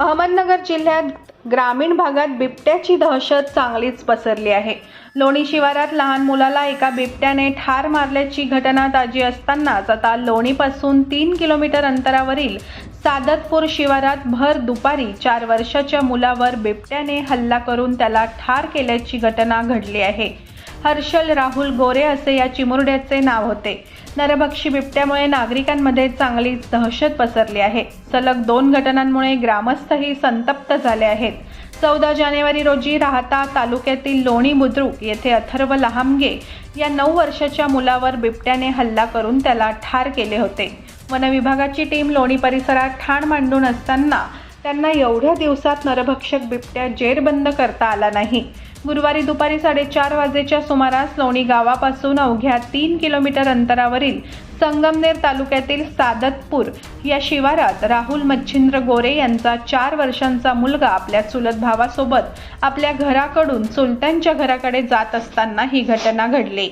अहमदनगर जिल्ह्यात ग्रामीण भागात बिबट्याची दहशत चांगलीच पसरली आहे. लोणी शिवारात लहान मुलाला एका बिबट्याने ठार मारल्याची घटना ताजी असतानाच आता लोणीपासून तीन किलोमीटर अंतरावरील सादतपूर शिवारात भर दुपारी चार वर्षाच्या मुलावर बिबट्याने हल्ला करून त्याला ठार केल्याची घटना घडली आहे. हर्षल राहुल गोरे असे या चिमुरड्याचे नाव होते. नरभक्षी बिबट्यामुळे नागरिकांमध्ये चांगलीच दहशत पसरली आहे. सलग दोन घटनांमुळे ग्रामस्थही संतप्त झाले आहेत. चौदा जानेवारी रोजी राहता तालुक्यातील लोणी बुद्रुक येथे अथर्व लहामगे या नऊ वर्षाच्या मुलावर बिबट्याने हल्ला करून त्याला ठार केले होते. वनविभागाची टीम लोणी परिसरात ठाण मांडून असताना त्यांना एवढ्या दिवसात नरभक्षक बिबट्या जेरबंद करता आला नाही. गुरुवारी दुपारी साडेचार वाजेच्या सुमारास लोणी गावापासून अवघ्या तीन किलोमीटर अंतरावरील संगमनेर तालुक्यातील सादतपूर या शिवारात राहुल मच्छिंद्र गोरे यांचा चार वर्षांचा मुलगा आपल्या चुलत भावासोबत आपल्या घराकडून चुलत्यांच्या घराकडे जात असताना ही घटना घडली.